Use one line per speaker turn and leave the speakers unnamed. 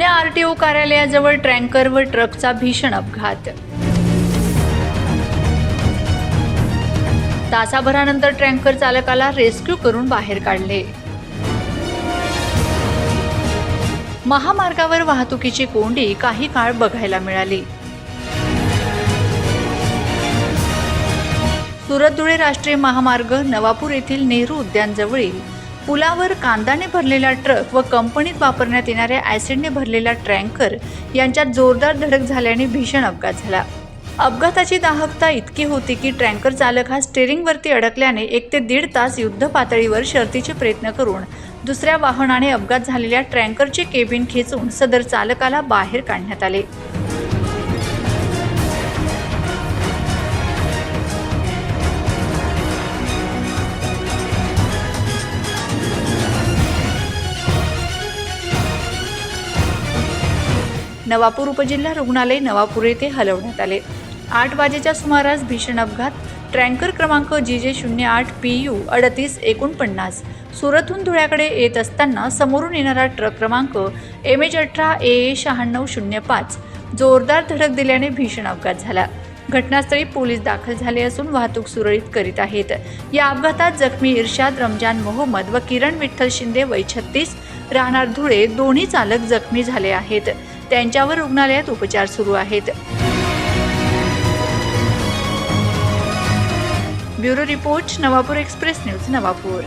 जुन्या R T O कार्यालयाजवळ tanker व ट्रकचा भीषण अपघात. तासाभरानंतर ट्रँकर चालकाला रेस्क्यू करून बाहेर काढले. महामार्गावर वाहतुकीची कोंडी काही काळ बघायला मिळाली. सुरत धुळे राष्ट्रीय महामार्ग नवापूर येथील नेहरू उद्यानजवळील पुलावर कांदाने भरलेला ट्रक व कंपनीत वापरण्यात येणाऱ्या ॲसिडने भरलेला ट्रँकर यांच्यात जोरदार धडक झाल्याने भीषण अपघात झाला. अपघाताची दाहकता इतकी होती की ट्रँकर चालक हा स्टेअरिंगवरती अडकल्याने एक ते दीड तास युद्ध पातळीवर शर्तीचे प्रयत्न करून दुसऱ्या वाहनाने अपघात झालेल्या ट्रँकरचे केबिन खेचून सदर चालकाला बाहेर काढण्यात आले. नवापूर उपजिल्हा रुग्णालय नवापूर येथे हलवण्यात आले. आठ वाजेच्या सुमारास भीषण अपघात. ट्रँकर क्रमांक जी जे शून्य आठ पी यू अडतीस एकोणपन्नास. सुरतहून धुळ्याकडे येत असताना समोरून येणारा ट्रक क्रमांक एम एच अठरा ए ए शहाण्णव शून्य पाच. जोरदार धडक दिल्याने भीषण अपघात झाला. घटनास्थळी पोलीस दाखल झाले असून वाहतूक सुरळीत करीत आहेत. या अपघातात जखमी इर्शाद रमजान मोहम्मद व किरण विठ्ठल शिंदे वय छत्तीस. राहणार धुळे दोन्ही चालक जखमी झाले आहेत. त्यांच्यावर रुग्णालयात उपचार सुरू आहेत. Bureau report Navapur express news Navapur.